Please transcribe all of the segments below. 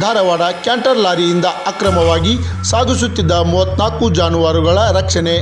Dharwad canter ಲಾರಿಯಿಂದ ಅಕ್ರಮವಾಗಿ ಸಾಗಿಸುತ್ತಿದ್ದ ಮೂವತ್ನಾಲ್ಕು ಜಾನುವಾರುಗಳ ರಕ್ಷಣೆ.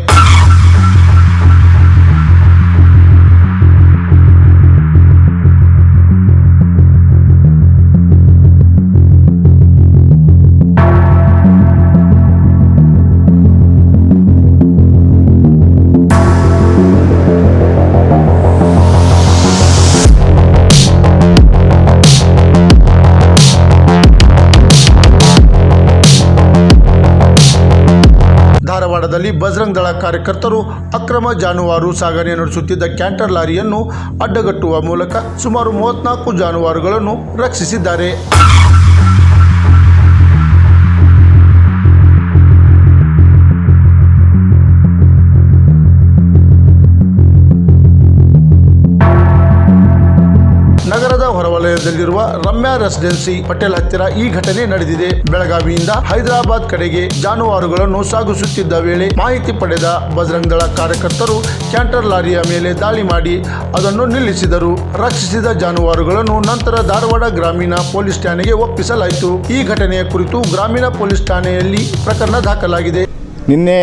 ಧಾರವಾಡದಲ್ಲಿ ಬಜರಂಗ್ ದಳ ಕಾರ್ಯಕರ್ತರು ಅಕ್ರಮ ಜಾನುವಾರು ಸಾಗಣೆ ನಡೆಸುತ್ತಿದ್ದ ಕ್ಯಾಂಟರ್ ಲಾರಿಯನ್ನು ಅಡ್ಡಗಟ್ಟುವ ಮೂಲಕ ಸುಮಾರು ಮೂವತ್ನಾಲ್ಕು ಜಾನುವಾರುಗಳನ್ನು ರಕ್ಷಿಸಿದ್ದಾರೆ. ಹೊರವಲಯದಲ್ಲಿರುವ ರಮ್ಯಾ ರೆಸಿಡೆನ್ಸಿ ಪಟೇಲ್ ಹತ್ತಿರ ಈ ಘಟನೆ ನಡೆದಿದೆ. ಬೆಳಗಾವಿಯಿಂದ ಹೈದರಾಬಾದ್ ಕಡೆಗೆ ಜಾನುವಾರುಗಳನ್ನು ಸಾಗಿಸುತ್ತಿದ್ದ ವೇಳೆ ಮಾಹಿತಿ ಪಡೆದ ಬಜರಂಗ್ ದಳ ಕಾರ್ಯಕರ್ತರು ಕ್ಯಾಂಟರ್ ಲಾರಿಯ ಮೇಲೆ ದಾಳಿ ಮಾಡಿ ಅದನ್ನು ನಿಲ್ಲಿಸಿದರು. ರಕ್ಷಿಸಿದ ಜಾನುವಾರುಗಳನ್ನು ನಂತರ ಧಾರವಾಡ ಗ್ರಾಮೀಣ ಪೊಲೀಸ್ ಠಾಣೆಗೆ ಒಪ್ಪಿಸಲಾಯಿತು. ಈ ಘಟನೆಯ ಕುರಿತು ಗ್ರಾಮೀಣ ಪೊಲೀಸ್ ಠಾಣೆಯಲ್ಲಿ ಪ್ರಕರಣ ದಾಖಲಾಗಿದೆ. ನಿನ್ನೆ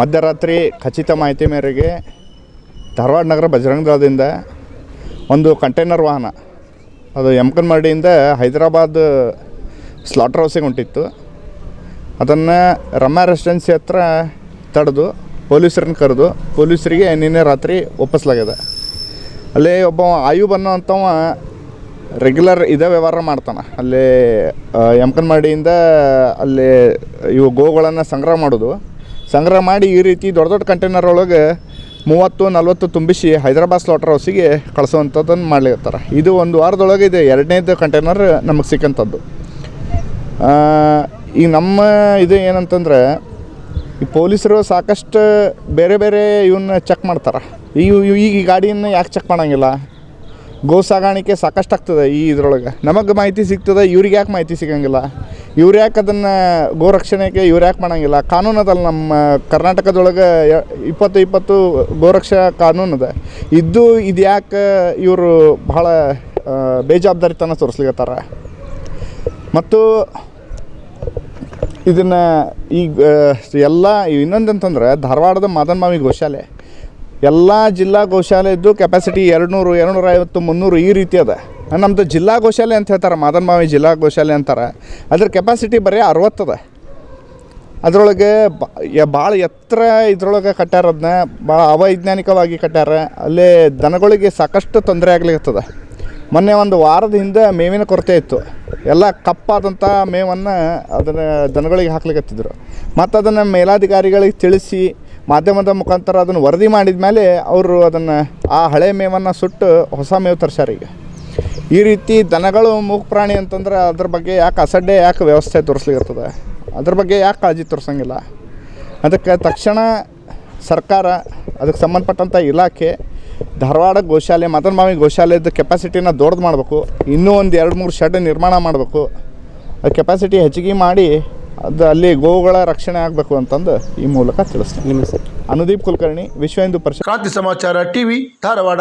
ಮಧ್ಯರಾತ್ರಿ ಖಚಿತ ಮಾಹಿತಿ ಮೇರೆಗೆ ಧಾರವಾಡ ನಗರ ಬಜರಂಗ ದಳದಿಂದ ಒಂದು ಕಂಟೈನರ್ ವಾಹನ ಅದು ಯಮಕನ್ಮಡಿಯಿಂದ ಹೈದರಾಬಾದ್ ಸ್ಲಾಟರ್ ಹೌಸಿಗೆ ಹೊಂಟಿತ್ತು ಅದನ್ನು ರಮ್ಯಾ ರೆಸಿಡೆನ್ಸಿ ಹತ್ರ ತಡೆದು ಪೊಲೀಸರನ್ನು ಕರೆದು ಪೊಲೀಸರಿಗೆ ನಿನ್ನೆ ರಾತ್ರಿ ಒಪ್ಪಿಸ್ಲಾಗ್ಯದ ಅಲ್ಲಿ ಒಬ್ಬ ಆಯುಬ್ ಅನ್ನೋ ರೆಗ್ಯುಲರ್ ಇದೇ ವ್ಯವಹಾರ ಮಾಡ್ತಾನೆ. ಅಲ್ಲಿ ಯಮಕನ್ಮಡಿಯಿಂದ ಅಲ್ಲಿ ಇವು ಗೋಗಳನ್ನು ಸಂಗ್ರಹ ಮಾಡೋದು. ಸಂಗ್ರಹ ಮಾಡಿ ಈ ರೀತಿ ದೊಡ್ಡ ದೊಡ್ಡ ಕಂಟೈನರ್ ಒಳಗೆ ಮೂವತ್ತು, ನಲ್ವತ್ತು ತುಂಬಿಸಿ ಹೈದರಾಬಾದ್ ಸ್ಲಾಟರ್ ಹೌಸಿಗೆ ಕಳಿಸುವಂಥದ್ದನ್ನು ಮಾಡ್ಲಿಕತ್ತಾರ. ಇದು ಒಂದು ವಾರದೊಳಗೆ ಇದೆ. ಎರಡನೇದು ಕಂಟೈನರ್ ನಮಗೆ ಸಿಕ್ಕಂಥದ್ದು. ಈಗ ನಮ್ಮ ಇದು ಏನಂತಂದ್ರೆ, ಈ ಪೊಲೀಸರು ಸಾಕಷ್ಟು ಬೇರೆ ಬೇರೆ ಇವನ್ನ ಚೆಕ್ ಮಾಡ್ತಾರೆ. ಈ ಈ ಗಾಡಿಯನ್ನು ಯಾಕೆ ಚೆಕ್ ಮಾಡಂಗಿಲ್ಲ? ಗೋ ಸಾಗಾಣಿಕೆ ಸಾಕಷ್ಟು ಆಗ್ತದೆ ಈ ಇದ್ರೊಳಗೆ. ನಮಗೆ ಮಾಹಿತಿ ಸಿಗ್ತದೆ, ಇವ್ರಿಗೆ ಯಾಕೆ ಮಾಹಿತಿ ಸಿಗಂಗಿಲ್ಲ? ಇವ್ರು ಯಾಕೆ ಅದನ್ನು ಗೋ ರಕ್ಷಣೆಗೆ ಇವ್ರು ಯಾಕೆ ಮಾಡಂಗಿಲ್ಲ? ಕಾನೂನು ಅದಲ್ಲ, ನಮ್ಮ ಕರ್ನಾಟಕದೊಳಗೆ ಇಪ್ಪತ್ತು ಇಪ್ಪತ್ತು ಗೋರಕ್ಷಾ ಕಾನೂನು ಅದ ಇದ್ದು ಇದು ಯಾಕೆ ಇವರು ಬಹಳ ಬೇಜವಾಬ್ದಾರಿತನ ತೋರಿಸ್ಲಿಕ್ಕತ್ತಾರ ಮತ್ತು ಇದನ್ನು ಈಗ ಎಲ್ಲ ಇನ್ನೊಂದು ಅಂತಂದ್ರೆ ಧಾರವಾಡದ ಮಾದನ್ ಮಾವಿ ಗೋಶಾಲೆ. ಎಲ್ಲ ಜಿಲ್ಲಾ ಗೋಶಾಲೆದ್ದು ಕೆಪಾಸಿಟಿ ಎರಡು ನೂರ ಐವತ್ತು ಮುನ್ನೂರು ಈ ರೀತಿ ಅದ. ನಮ್ಮದು ಜಿಲ್ಲಾ ಗೋಶಾಲೆ ಅಂತ ಹೇಳ್ತಾರೆ ಮಾದನ್ ಮಾವಿ ಜಿಲ್ಲಾ ಗೋಶಾಲೆ ಅಂತಾರೆ. ಅದ್ರ ಕೆಪಾಸಿಟಿ ಬರೀ ಅರವತ್ತದ ಅದರೊಳಗೆ ಭಾಳ ಎತ್ತರ ಇದ್ರೊಳಗೆ ಕಟ್ಟಾರ ಅದನ್ನ ಭಾಳ ಅವೈಜ್ಞಾನಿಕವಾಗಿ ಕಟ್ಟಾರ ಅಲ್ಲೇ ದನಗಳಿಗೆ ಸಾಕಷ್ಟು ತೊಂದರೆ ಆಗ್ಲಿಕ್ಕದ ಮೊನ್ನೆ ಒಂದು ವಾರದ ಹಿಂದೆ ಮೇವಿನ ಕೊರತೆ ಇತ್ತು. ಎಲ್ಲ ಕಪ್ಪಾದಂಥ ಮೇವನ್ನು ಅದನ್ನು ದನಗಳಿಗೆ ಹಾಕ್ಲಿಕ್ಕತ್ತಿದ್ರು ಮತ್ತು ಅದನ್ನು ಮೇಲಾಧಿಕಾರಿಗಳಿಗೆ ತಿಳಿಸಿ ಮಾಧ್ಯಮದ ಮುಖಾಂತರ ಅದನ್ನು ವರದಿ ಮಾಡಿದ ಮೇಲೆ ಅವರು ಅದನ್ನು ಆ ಹಳೆ ಮೇವನ್ನು ಸುಟ್ಟು ಹೊಸ ಮೇವು ತರ್ಸ್ಯಾರ ಈಗ. ಈ ರೀತಿ ದನಗಳು ಮೂಕ್ ಪ್ರಾಣಿ ಅಂತಂದ್ರೆ ಅದ್ರ ಬಗ್ಗೆ ಯಾಕೆ ಅಸಡ್ಡೆ, ಯಾಕೆ ವ್ಯವಸ್ಥೆ ತೋರಿಸ್ಲಿಕ್ಕಿರ್ತದೆ ಅದ್ರ ಬಗ್ಗೆ ಯಾಕೆ ಕಾಳಜಿ ತೋರಿಸಂಗಿಲ್ಲ? ಅದಕ್ಕೆ ತಕ್ಷಣ ಸರ್ಕಾರ, ಅದಕ್ಕೆ ಸಂಬಂಧಪಟ್ಟಂಥ ಇಲಾಖೆ ಧಾರವಾಡ ಗೋಶಾಲೆ ಮಾವಿ ಗೋಶಾಲೆದ ಕೆಪಾಸಿಟಿನ ದೊಡ್ಡದು ಮಾಡಬೇಕು. ಇನ್ನೂ ಒಂದು ಎರಡು ಮೂರು ಶೆಡ್ ನಿರ್ಮಾಣ ಮಾಡಬೇಕು. ಆ ಕೆಪಾಸಿಟಿ ಹೆಚ್ಚಿಗೆ ಮಾಡಿ ಅದು ಅಲ್ಲಿ ಗೋವುಗಳ ರಕ್ಷಣೆ ಆಗಬೇಕು ಅಂತಂದು ಈ ಮೂಲಕ ತಿಳಿಸ್ತೀನಿ. ನಿಮ್ಮ ಹೆಸರು? ಅನುದೀಪ್ ಕುಲಕರ್ಣಿ ವಿಶ್ವ ಹಿಂದೂ ಪರಿಷತ್. ಕ್ರಾಂತಿ ಸಮಾಚಾರ ಟಿವಿ ಧಾರವಾಡ.